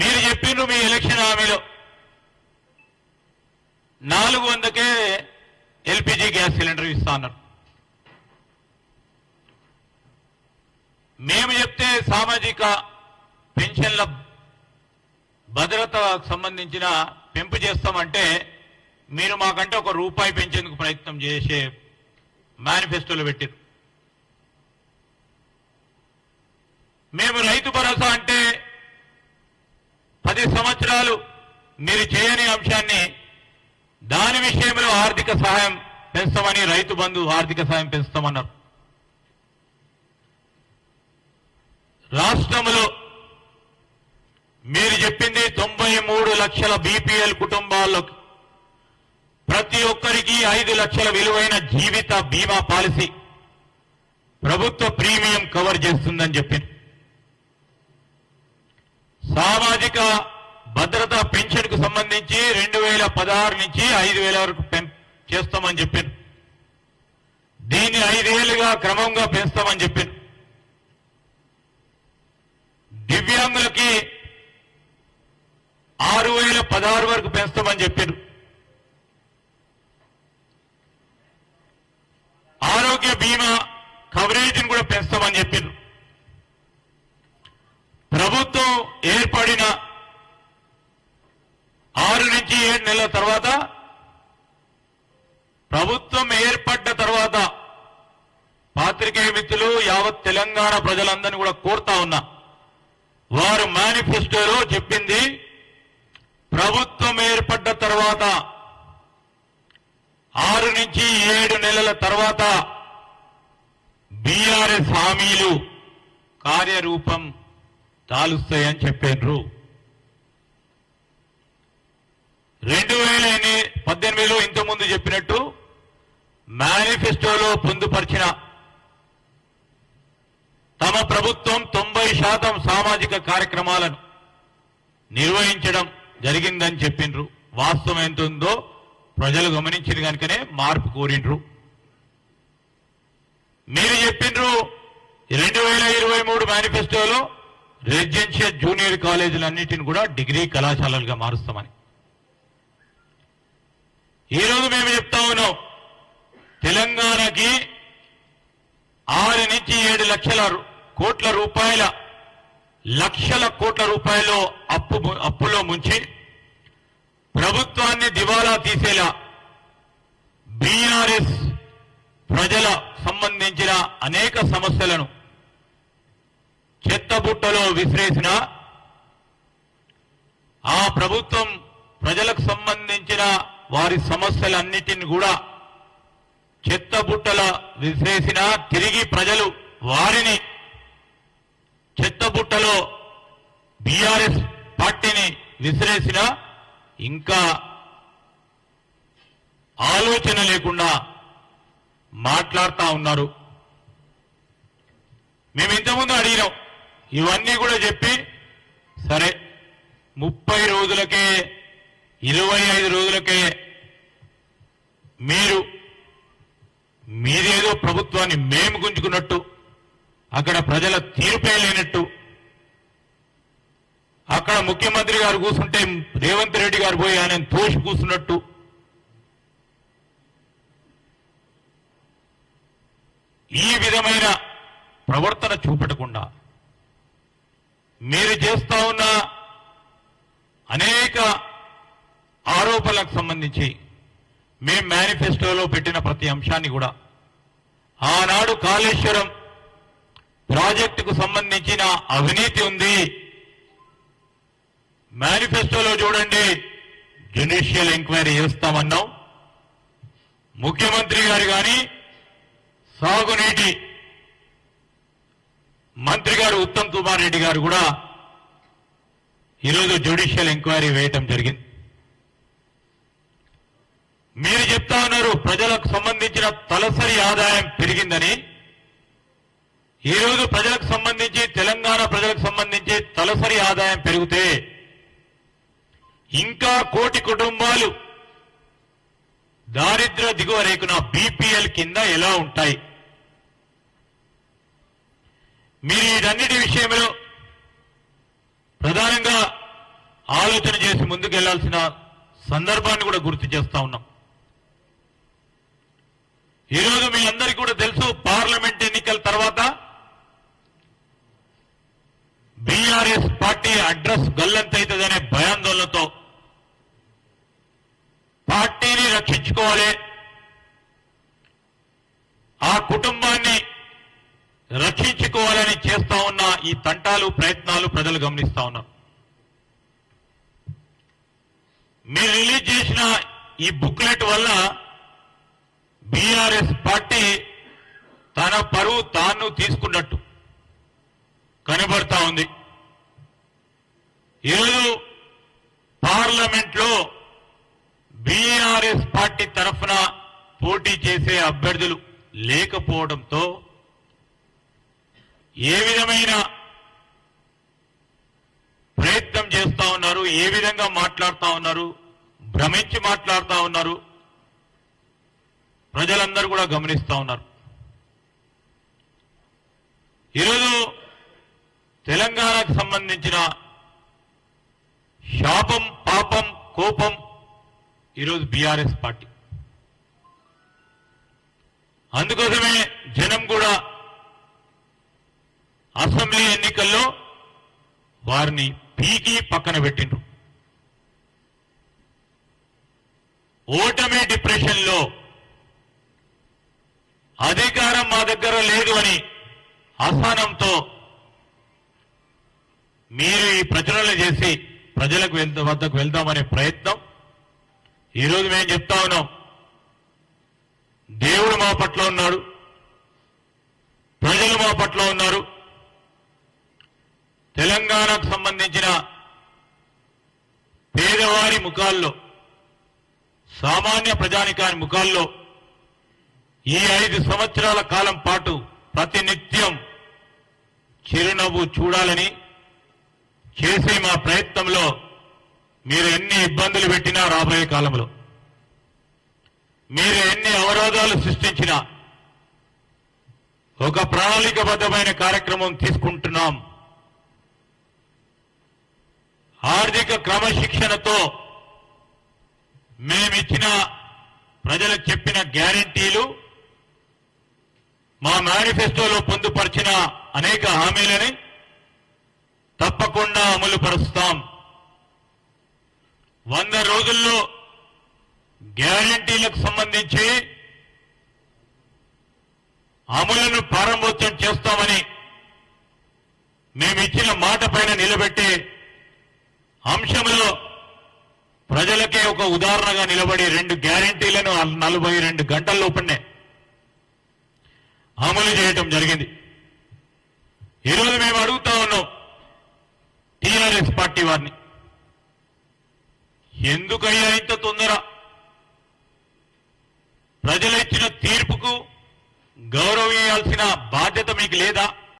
మీరు చెప్పిండ్రు మీ ఎలక్షన్ హామీలో. నాలుగు వందకే ఎల్పిజి గ్యాస్ సిలిండర్ ఇస్తా అన్నారు. మేము చెప్తే సామాజిక పెన్షన్ల భద్రతకు సంబంధించిన పెంపు చేస్తామంటే మీరు మాకంటే ఒక రూపాయి పెంచేందుకు ప్రయత్నం చేసే మేనిఫెస్టోలో పెట్టారు మేము రైతు భరోసా అంటే పది సంవత్సరాలు మీరు చేయని అంశాన్ని దాని విషయంలో ఆర్థిక సహాయం పెంచమని రైతు బంధు ఆర్థిక సహాయం పెంచుతామన్నారు. రాష్ట్రంలో మీరు చెప్పింది తొంభై మూడు లక్షల బీపీఎల్ కుటుంబాల్లోకి ప్రతి ఒక్కరికి ఐదు లక్షల విలువైన జీవిత బీమా పాలసీ ప్రభుత్వ ప్రీమియం కవర్ చేస్తుందని చెప్పింది సామాజిక భద్రత పెన్షన్కు సంబంధించి రెండు వేల పదహారు నుంచి ఐదు వేల వరకు పెం- చేస్తామని చెప్పాను దీన్ని ఐదేళ్ళుగా క్రమంగా పెంచుతామని చెప్పాను దివ్యాంగులకి ఆరు వేల పదహారు వరకు పెంచుతామని చెప్పారు ఆరోగ్య బీమా కవరేజీని కూడా పెంచుతామని చెప్పారు ప్రభుత్వం ఏర్పడిన ఆరు నుంచి ఏడు నెలల తర్వాత ప్రభుత్వం ఏర్పడ్డ తర్వాత పాత్రికేయ మిత్రులు యావత్ తెలంగాణ ప్రజలందరినీ కూడా కోరుతా ఉన్నా. వారు మేనిఫెస్టోలో చెప్పింది ప్రభుత్వం ఏర్పడ్డ తర్వాత ఆరు నుంచి ఏడు నెలల తర్వాత బీఆర్ఎస్ హామీలు కార్యరూపం తాలుస్తాయని చెప్పారు రెండు వేల పద్దెనిమిదిలో ఇంతకుముందు చెప్పినట్టు మేనిఫెస్టోలో పొందుపరిచిన తమ ప్రభుత్వం తొంభై శాతం సామాజిక కార్యక్రమాలను నిర్వహించడం జరిగిందని చెప్పిండ్రు. వాస్తవం ఎంత ఉందో ప్రజలు గమనించింది కనుకనే మార్పు కోరిండ్రు. మీరు చెప్పిండ్రు రెండు వేల ఇరవై మూడు మేనిఫెస్టోలో రెసిడెన్షియల్ జూనియర్ కాలేజీలన్నింటిని కూడా డిగ్రీ కళాశాలలుగా మారుస్తామని. ఈ రోజు మేము చెప్తా ఉన్నాం. తెలంగాణకి ఆరు నుంచి ఏడు లక్షల కోట్ల రూపాయల లక్షల కోట్ల రూపాయలు అప్పు అప్పులో ముంచి ప్రభుత్వాన్ని దివాలా తీసేలా బీఆర్ఎస్ ప్రజల సంబంధించిన అనేక సమస్యలను చెత్తబుట్టలో విసిరేసిన ఆ ప్రభుత్వం ప్రజలకు సంబంధించిన వారి సమస్యలన్నిటిని కూడా చెత్తబుట్టల విసేసినా తిరిగి ప్రజలు వారిని చెత్తబుట్టలో బీఆర్ఎస్ పార్టీని విసిరేసిన ఇంకా ఆలోచన లేకుండా మాట్లాడుతూ ఉన్నారు. మేము ఇంతకుముందు అడిగినాం. ఇవన్నీ కూడా చెప్పి సరే ముప్పై రోజులకే ఇరవై ఐదు రోజులకే మీరు మీదేదో ప్రభుత్వాన్ని మేము గుంజుకున్నట్టు అక్కడ ప్రజల తీర్పే లేనట్టు. అక్కడ ముఖ్యమంత్రి గారు కూర్చుంటే రేవంత్ రెడ్డి గారు పోయి ఆయన తోసి కూర్చున్నట్టు ఈ విధమైన ప్రవర్తన చూపెట్టకుండా మీరు చేస్తా ఉన్న అనేక ఆరోపణలకు సంబంధించి మేం మేనిఫెస్టోలో పెట్టిన ప్రతి అంశాన్ని కూడా. ఆనాడు కాళేశ్వరం ప్రాజెక్టుకు సంబంధించిన అవినీతి ఉంది. మేనిఫెస్టోలో చూడండి జ్యుడిషియల్ ఎంక్వైరీ చేస్తామన్నాం. ముఖ్యమంత్రి గారు కానీ సాగునీటి మంత్రి గారు ఉత్తమ్ కుమార్ రెడ్డి గారు కూడా ఈరోజు జ్యుడిషియల్ ఎంక్వైరీ వేయటం జరిగింది. మీరు చెప్తా ఉన్నారు ప్రజలకు సంబంధించిన తలసరి ఆదాయం పెరిగిందని. ఈ రోజు ప్రజలకు సంబంధించి తెలంగాణ ప్రజలకు సంబంధించి తలసరి ఆదాయం పెరిగితే ఇంకా కోటి కుటుంబాలు దారిద్ర దిగువ రేకున బీపీఎల్ కింద ఎలా ఉంటాయి? మీరు వీటన్నిటి విషయంలో ప్రధానంగా ఆలోచన చేసి ముందుకెళ్ళాల్సిన సందర్భాన్ని కూడా గుర్తు చేస్తా ఉన్నాం. ఈరోజు మీ అందరికీ కూడా తెలుసు పార్లమెంట్ ఎన్నికల తర్వాత బీఆర్ఎస్ పార్టీ అడ్రస్ గల్లంతైతుందనే భయాందోళనతో పార్టీని రక్షించుకోవాలి. ఆ కుటుంబాన్ని రక్షించుకోవాలని చేస్తా ఉన్న ఈ తంటాలు ప్రయత్నాలు ప్రజలు గమనిస్తా ఉన్నారు. మీరు రిలీజ్ చేసిన ఈ బుక్లెట్ వల్ల బీఆర్ఎస్ పార్టీ తన పరువు తాను తీసుకున్నట్టు కనబడతా ఉంది. ఈరోజు పార్లమెంట్లో బీఆర్ఎస్ పార్టీ తరఫున పోటీ చేసే అభ్యర్థులు లేకపోవడంతో ఏ విధమైన ప్రయత్నం చేస్తా ఉన్నారు ఏ విధంగా మాట్లాడుతూ ఉన్నారు భ్రమించి మాట్లాడుతూ ఉన్నారు ప్రజలందరూ కూడా గమనిస్తా ఉన్నారు. ఈరోజు తెలంగాణకు సంబంధించిన శాపం పాపం కోపం ఈరోజు బీఆర్ఎస్ పార్టీ. అందుకోసమే జనం కూడా అసెంబ్లీ ఎన్నికల్లో వారిని పీకి పక్కన పెట్టిండ్రు. ఓటమి డిప్రెషన్లో అధికారం మా దగ్గర లేదు అని అసహనంతో మీరు ఈ ప్రచురణలు చేసి ప్రజలకు వెళ్తా వద్దకు వెళ్దామనే ప్రయత్నం. ఈరోజు మేము చెప్తా ఉన్నాం. దేవుడు మా పట్ల ఉన్నాడు. ప్రజలు మా పట్ల ఉన్నారు. తెలంగాణకు సంబంధించిన పేదవారి ముఖాల్లో సామాన్య ప్రజానికాని ముఖాల్లో ఈ ఐదు సంవత్సరాల కాలం పాటు ప్రతినిత్యం చిరునవ్వు చూడాలని చేసే మా ప్రయత్నంలో మీరు ఎన్ని ఇబ్బందులు పెట్టినా రాబోయే కాలంలో. మీరు ఎన్ని అవరోధాలు సృష్టించినా ఒక ప్రణాళికబద్ధమైన కార్యక్రమం తీసుకుంటున్నాం. ఆర్థిక క్రమశిక్షణతో మేమిచ్చిన ప్రజలకు చెప్పిన గ్యారంటీలు మా మేనిఫెస్టోలో పొందుపరిచిన అనేక హామీలని తప్పకుండా అమలు పరుస్తాం. వంద రోజుల్లో గ్యారంటీలకు సంబంధించి అమలును ప్రారంభోత్సవం చేస్తామని మేమిచ్చిన మాట పైన నిలబెట్టే అంశంలో ప్రజలకే ఒక ఉదాహరణగా నిలబడి రెండు గ్యారంటీలను నలభై రెండు గంటల లోపలనే అమలు చేయటం జరిగింది. ఈరోజు మేము అడుగుతా ఉన్నాం టీఆర్ఎస్ పార్టీ వారిని. ఎందుకయ్యా ఇంత తొందర? ప్రజలు ఇచ్చిన తీర్పుకు గౌరవించాల్సిన బాధ్యత మీకు లేదా?